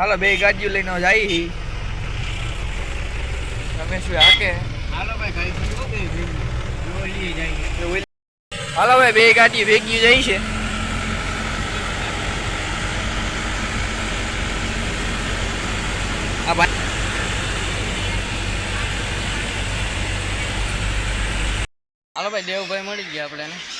હાલો બે ગાડીઓ લઈને જાય તમે શું હાકે? હાલો ભાઈ હાલો બે ગાડી ભેગી જાય છે. આ ભાઈ હાલો ભાઈ દેવભાઈ મળી ગયા આપણે.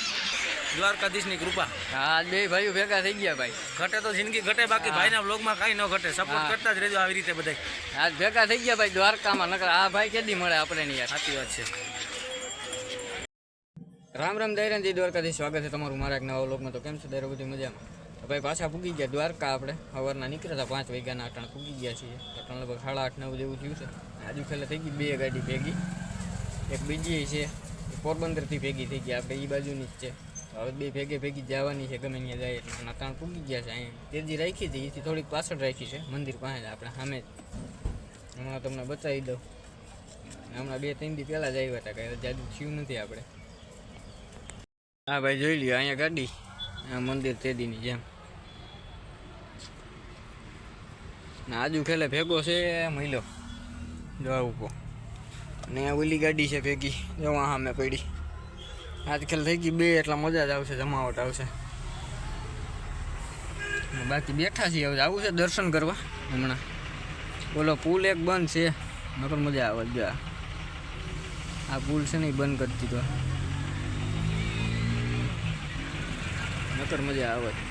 દ્વારકાધીશની કૃપા. હા બે ભાઈઓ ભેગા થઈ ગયા ભાઈ. ઘટે તો જિંદગી ઘટે બાકી. ભાઈના વ્લોગમાં કાંઈ ન ઘટે. સપોર્ટ કરતા જ રહેજો આવી રીતે બધા હા ભેગા થઈ ગયા ભાઈ દ્વારકામાં નકર આ ભાઈ કેદી મળે આપણે ની યાર. સાચી વાત છે. રામ રામ દૈરનજી દ્વારકાધીશ. સ્વાગત છે તમારું મારા એક નવા લોકમાં તો કેમ છે? દૈરો બધી મજામાં. તો ભાઈ પાછા પૂગી ગયા દ્વારકા આપણે. સવારના નીકળ્યા હતા પાંચ વાગ્યાના અટાણ પૂગી ગયા છીએ. અટાણ લગભગ સાડા આઠ નવ જેવું થયું છે. આજુ ખેલે થઈ ગઈ બે ગાડી ભેગી. એક બીજી છે પોરબંદરથી ભેગી થઈ ગઈ. આપણે એ બાજુની જ છે. હવે બે ભેગે ભેગી જવાની છે, ગમે ત્યાં જાય એટલે અટાણ પૂગી ગયા છે, અહીં તેજી રાખી હતી એથી થોડીક પાછળ રાખી છે, મંદિર પાસે આપણે સામે જ. હમણાં તમને બતાવી દઉં. હમણાં બે, ત્રણ દી પહેલાં જ આવ્યા હતા, કાંઈ જાદુ થયું નથી આપણે. હા, ભાઈ, જોઈ લ્યો, અહીંયા ગાડી, આ મંદિર તેદીની જેમ. ના આજુ ખેલે ભેગો છે, મહિલો, જવા ઊભો. ને ઓલી ગાડી છે ભેગી, જવા સામે પડી. આજ ખેલ થઈ ગઈ બે, એટલે મજા જ આવશે, જમાવટ આવશે. બાકી બેઠા છીએ હવે, આવું છે દર્શન કરવા, હમણાં. બોલો પુલ એક બંધ છે, નકર મજા આવે, જો આ. આ પુલ છે ને એ બંધ કરી દીધો. નકર મજા આવે.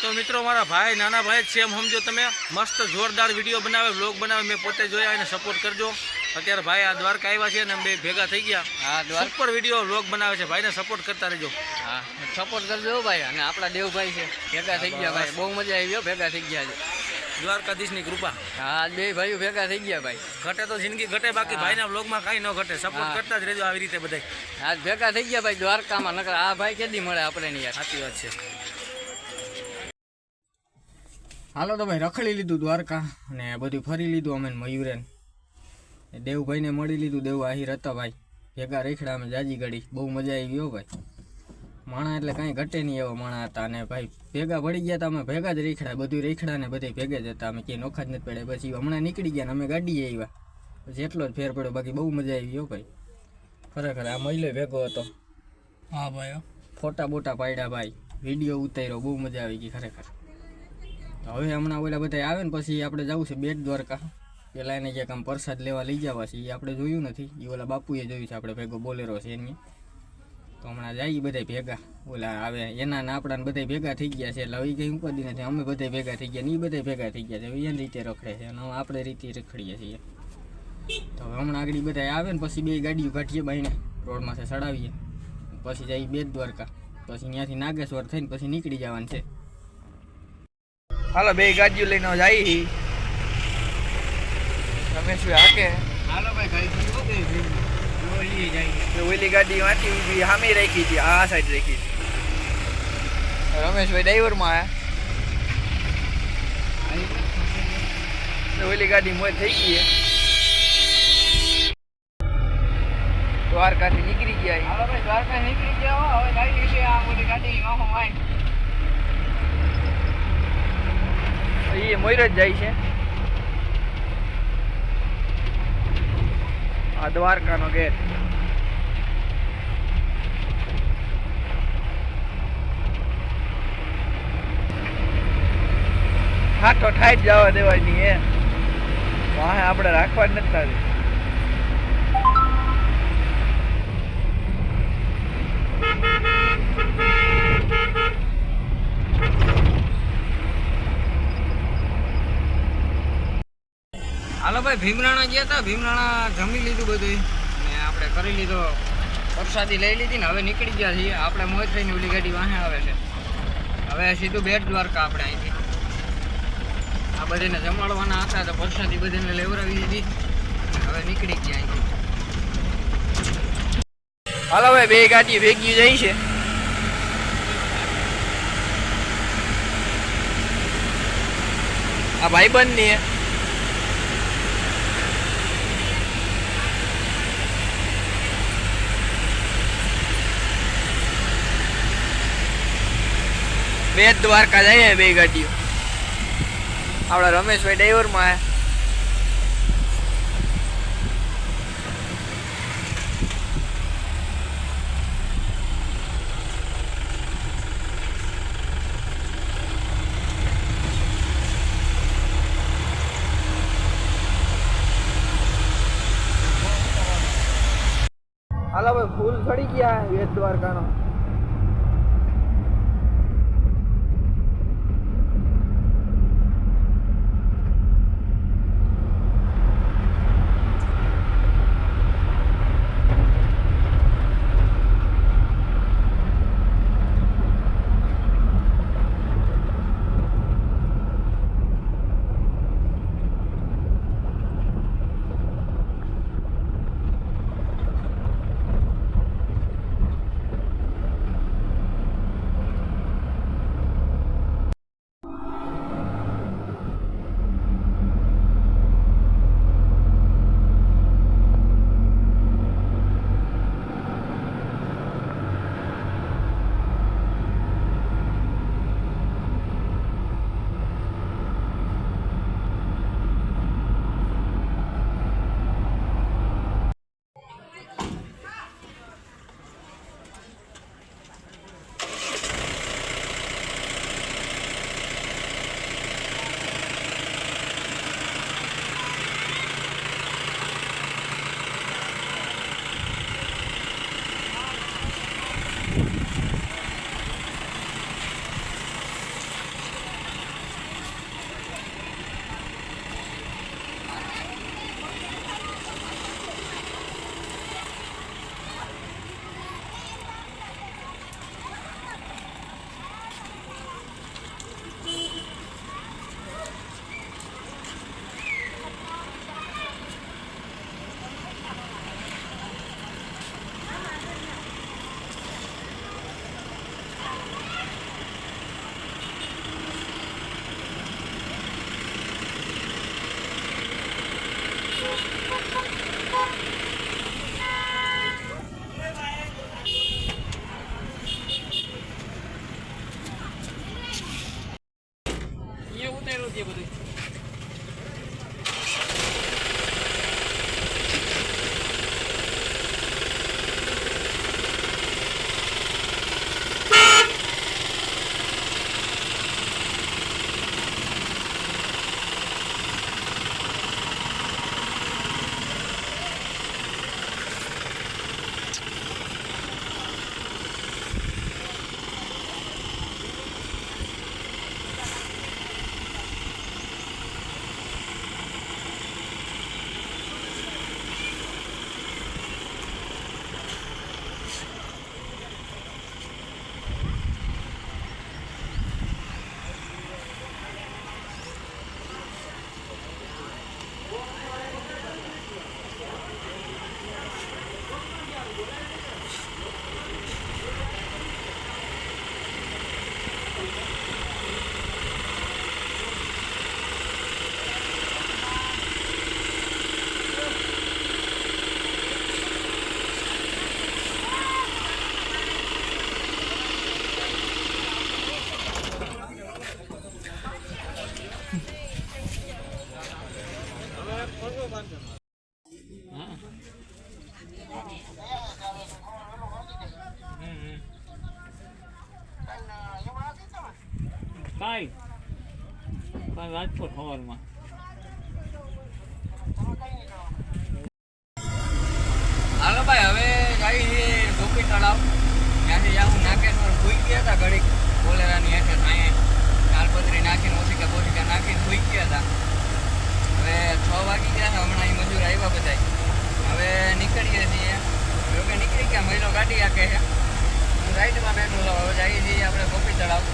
તો મિત્રો મારા ભાઈ નાના ભાઈ જ છે એમ સમજો તમે. મસ્ત જોરદાર વીડિયો બનાવે બ્લોગ બનાવે મેં પોતે જોયા એને સપોર્ટ કરજો. અત્યારે ભાઈ આ દ્વારકા આવ્યા છે ને બે ભેગા થઈ ગયા. હા દ્વારકા સુપર વીડિયો બ્લોગ બનાવે છે. ભાઈને સપોર્ટ કરતા રહેજો. હા સપોર્ટ કરજો ભાઈ. અને આપણા દેવભાઈ છે. ભેગા થઈ ગયા ભાઈ. બહુ મજા આવી ગયો ભેગા થઈ ગયા છે. દ્વારકાધીશની કૃપા. હા બે ભાઈઓ ભેગા થઈ ગયા ભાઈ. ઘટે તો જિંદગી ઘટે બાકી ભાઈના બ્લોગમાં કાંઈ ન ઘટે. સપોર્ટ કરતા જ રહેજો આવી રીતે બધાય. આજ ભેગા થઈ ગયા ભાઈ દ્વારકામાં. નકર આ ભાઈ કેદી મળે આપણે નહીં સાચી વાત છે. હાલો તો ભાઈ રખડી લીધું દ્વારકા અને બધું ફરી લીધું અમે મયુરેન. દેવભાઈને મળી લીધું દેવ આહિર હતા ભાઈ. ભેગા રેખડા અમે જાજી ગળી બહુ મજા આવી ગયો ભાઈ. માણા એટલે કાંઈ ઘટે નહીં એવા માણા હતા અને ભાઈ ભેગા પડી ગયા હતા અમે ભેગા જ રેખડા બધું રેખડા ને બધે ભેગા જ હતા. અમે ક્યાંય નોખા જ નથી પડ્યા. પછી હમણાં નીકળી ગયા ને અમે ગાડીએ આવ્યા. પછી એટલો જ ફેર પડ્યો. બાકી બહુ મજા આવી ગયો ભાઈ. ખરેખર આ મહિલો ભેગો હતો. હા ભાઈ ફોટા બોટા પાડ્યા ભાઈ. વીડિયો ઉતાર્યો. બહુ મજા આવી ગઈ ખરેખર. હવે હમણાં ઓલા બધા આવે ને પછી આપણે જવું છે બેટ દ્વારકા. પેલા એને ક્યાંક આમ પ્રસાદ લેવા લઈ જવા છે એ આપણે જોયું નથી. એ ઓલા બાપુએ જોયું છે, આપણે ભેગો બોલેરો છે એની તો હમણાં જઈએ બધા ભેગા. ઓલા આવે, એના ને આપણા બધા ભેગા થઈ ગયા છે, એટલે હવે કંઈ ઉપાધિ નથી. અમે બધા ભેગા થઈ ગયા ને એ બધા ભેગા થઈ ગયા છે. હવે એની રીતે રખડે છે, અને આપણે રીતે રખડીએ છીએ. તો હવે હમણાં આગળ બધા આવે ને પછી બે ગાડીઓ કાઢીએ બાઈને, રોડમાંથી ચડાવીએ. પછી જઈએ બેટ દ્વારકા. પછી ત્યાંથી નાગેશ્વર થઈને પછી નીકળી જવાનું છે. હાલો બે ગાડીઓ લઈને જાય રમેશ હાકે? હાલો ભાઈ ઓલી ગાડી માંથી સામે રાખી હતી આ સાઈડ રાખી હતી. રમેશભાઈ ડ્રાઈવરમાં આવ્યા ઓલી ગાડી મોજ થઈ ગઈ દ્વારકાથી નીકળી ગયા હાલો ભાઈ દ્વારકા નીકળી ગયા હવે ગાડી છે આ મોટી ગાડી વાહો વાય એ મોર જ જાય છે. આ દ્વારકાનો ગેટ. હાથો ઠાઈટ જવા દેવાની એ વાહે આપણે રાખવા જ નથી થતી હાલો ભાઈ ભીમરાણા ગયા હતા ભીમરાણા જમી લીધું બધું આપણે કરી લીધો. પ્રસાદી લઈ લીધી ને હવે નીકળી ગયા છીએ. આપણે મોજ થઈને ઓલી ગાડી વાહે આવે છે. હવે સીધું બેટ દ્વારકા આપણે અહીંથી. આ બધાને જમાડવાના હતા તો પ્રસાદી બધાને લેવડાવી દીધી. હવે નીકળી ગયા અહીંથી. હાલો ભાઈ, બે ગાડી ભેગી જાય છે. આ ભાઈબંધ બે દ્વારકા જઈએ બે ગાડીઓ. આપણા રમેશભાઈ ડ્રાઈવરમાં હાલો ભાઈ, ફૂલ ચડી ગયા વેદ દ્વારકાનો. બધું કાંઈ કાંઈ રાજકોટ હવારમાં. હાલો ભાઈ, હવે છે ગોપી તળાવ. ત્યાંથી જાઉં નાગેશ્વર ભૂઈ ગયા હતા ઘડીક. કોલેરાની હેઠે અહીંયા તાલપત્રી નાખીને, ઓશિકા બોશિકા નાખીને ભૂઈ ગયા હતા. હવે છ વાગી ગયા છે, હમણાં અહીં મજૂર આવ્યા બધા હવે નીકળીએ છીએ. ગયા, મહિલો કાઢી નાખે છે. રાઈટમાં બેઠું હવે જઈએ છીએ આપણે ગોપી તળાવ.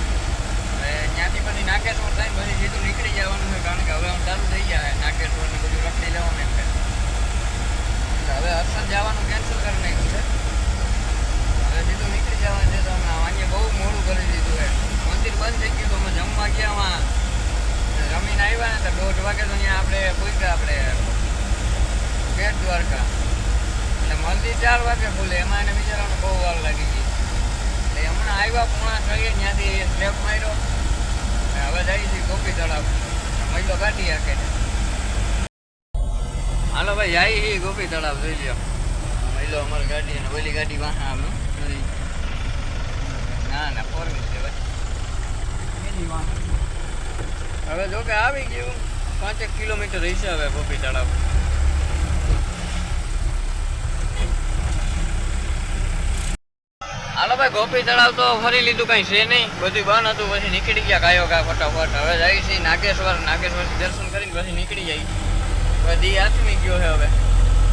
ત્યાંથી પછી નાગેશ્વર થાય પછી સીધું નીકળી જવાનું છે, કારણ કે હવે આમ ચાલુ થઈ ગયા નાકેશ્વર ને બધું રખડી લેવાનું એટલે હવે હર્ષદ જવાનું કેન્સલ કરી નાખ્યું છે. હવે સીધું નીકળી જવાનું છે તો હમણાં અહીંયા બહુ મોડું કરી દીધું છે મંદિર બંધ થઈ ગયું તો અમે જમવા ગયા માં રમીને આવ્યા ને તો દોઢ વાગે તો અહીંયા આપણે પૂછ્યા આપણે બેટ દ્વારકા. એટલે મંદિર ચાર વાગે ખુલે, એમાં એને બિચારાને બહુ વાર લાગી ગઈ. એટલે હમણાં આવ્યા પૂણા કરીએ ત્યાંથી સ્લેપ માર્યો. હવે જઈએ છીએ ગોપી તળાવ. મહિલો કાઢી છે. હાલો ભાઈ જાય છીએ ગોપી તળાવ જોઈ લ્યો. મહિલો અમારી ગાડી અને ઓલી ગાડી વાહ આમ ના ના ફોર છે ભાઈ હવે જો કે આવી ગયું. પાંચેક કિલોમીટર રહેશે હવે ગોપી તળાવ હાલો ભાઈ, ગોપી તળાવ તો ફરી લીધું, કઈ છે નહીં. બધું બંધ હતું, પછી નીકળી ગયા કાયો કા ફટાફટ. હવે જાય છે નાગેશ્વર નાગેશ્વર દર્શન કરીને પછી નીકળી જાય. બધી આથમી ગયો છે હવે.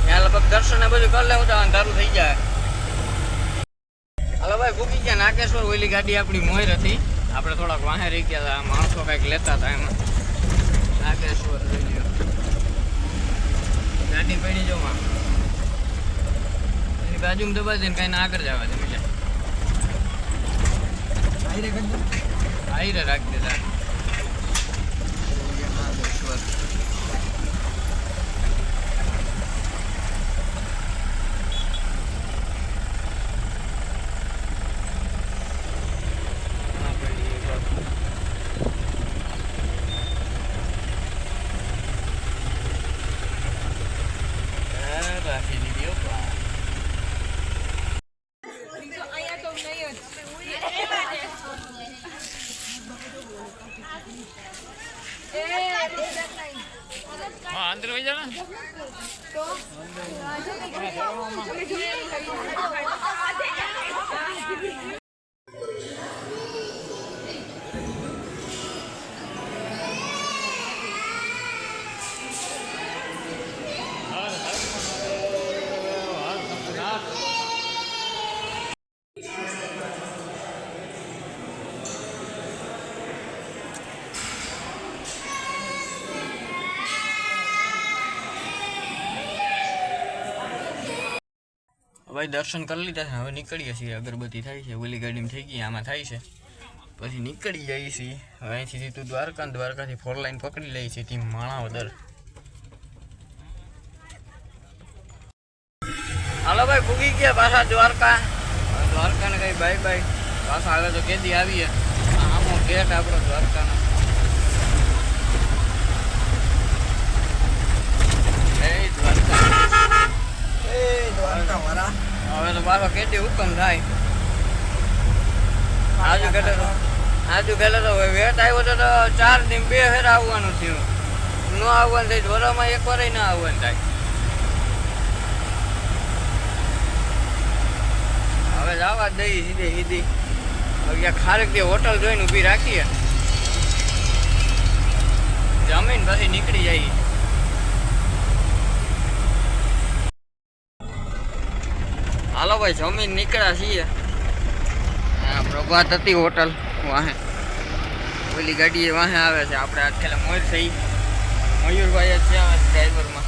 ત્યાં લગભગ દર્શન બધું કરી લેવું તો અંધારું થઈ જાય. હલો ભાઈ, ભૂકી ગયા. નાગેશ્વર ઓલી ગાડી આપણી મોર હતી. આપણે થોડાક વાહે રહી ગયા હતા. માણસો કંઈક લેતા હતા એમાં. નાગેશ્વર ગાડી પડી જવા એની બાજુમાં દબાઈ કઈ ના આગળ જવા દે. બીજા આયરે રાખી દેતા નાગેશ્વર આ પડી એક વાર. આ રાખી દીધી હો બા. હા અંદર વહી જા ને ભાઈ દર્શન કરી લીધા છે, હવે નીકળીએ છીએ, અગરબત્તી થાય છે, ઓલી ગાડીમાં થઈ ગઈ, આમાં થાય છે. પછી નીકળી જઈએ છીએ, હવે અહીંથી સીધું દ્વારકા દ્વારકાથી ફોર લાઈન પકડી લઈએ છીએ ત્યાં માણાવદર. હાલો ભાઈ, ભૂગી ગયા પાછા દ્વારકા. દ્વારકાને કઈ બાય બાય પાછા આવે તો કેદી આવીએ. આમો ગેટ આપણો દ્વારકાનો. દ્વારકા. દ્વારકા હવે તો પાછો કેટલી હુકમ થાય. આજુ કેટલે તો આજુ કેટલે તો વેટ આવ્યો તો ચાર દિન બે ફેર આવવાનું થયું. ન આવવાનું થાય ઢોરામાં એક વાર ના આવવાનું થાય. હવે જવા જ દઈએ સીધે સીધી. હવે ખારેક દે હોટલ જોઈને ઊભી રાખીએ. જમીન પછી નીકળી જઈએ હાલો ભાઈ, જમીન નીકળ્યા છીએ. પ્રભાત હતી હોટલ વાહે. ઓલી ગાડી વાહે આવે છે, આપણે આજકાલ મોર થઈ મયુરભાઈ જ છે ડ્રાઈવરમાં.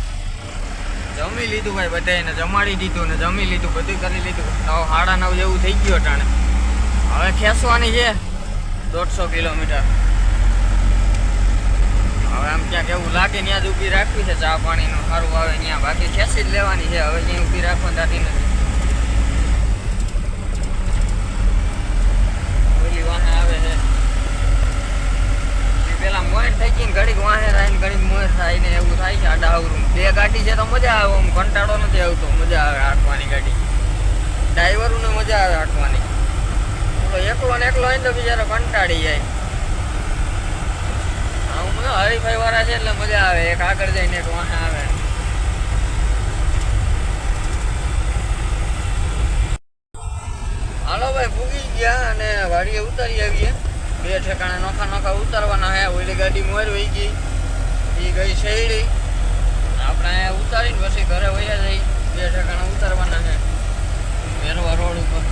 જમી લીધું ભાઈ બધાને જમાડી દીધું ને જમી લીધું બધું કરી લીધું. નવ, સાડા નવ જેવું થઈ ગયું ટાણે હવે ખેંચવાની છે, દોઢસો કિલોમીટર. હવે આમ ક્યાંક એવું લાગે ત્યાં જ ઊભી રાખવી છે, ચા પાણીનું સારું આવે ત્યાં. બાકી ખેંચી જ લેવાની છે, હવે ક્યાંય ઊભી રાખવાની થતી નથી ઓલી વાહે આવે છે એ પેલા મોર થઈ ગઈ ઘડીક વાહે થાય ઘડીક મોયર થાય ને એવું થાય છે આડા અવરું. બે ગાડી છે તો મજા આવે, આમ કંટાળો નથી આવતો, મજા આવે હાંકવાની ગાડી. ડ્રાઈવરોને મજા આવે હાંકવાની. ઓલો એકલો ને એકલો હોય તો બિચારો કંટાળી જાય. આમ હરીફાઈ વાળા છે એટલે મજા આવે, એક આગળ જઈને એક વાહે આવે. હાલો ભાઈ, ભૂગી ગયા અને વાડીએ ઉતારી આવીએ. બે ઠેકાણે નોખા નોખા ઉતારવાના હે ઓલી ગાડી મોરવી ગઈ. એ ગઈ શેરડી. આપણે અહીંયા ઉતારીને પછી ઘરે વયા જઈ, બે ઠેકાણે ઉતારવાના છે મેરવા રોડ ઉપર.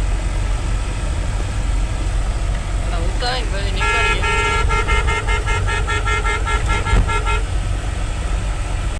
ઉતારીને પછી નીકળી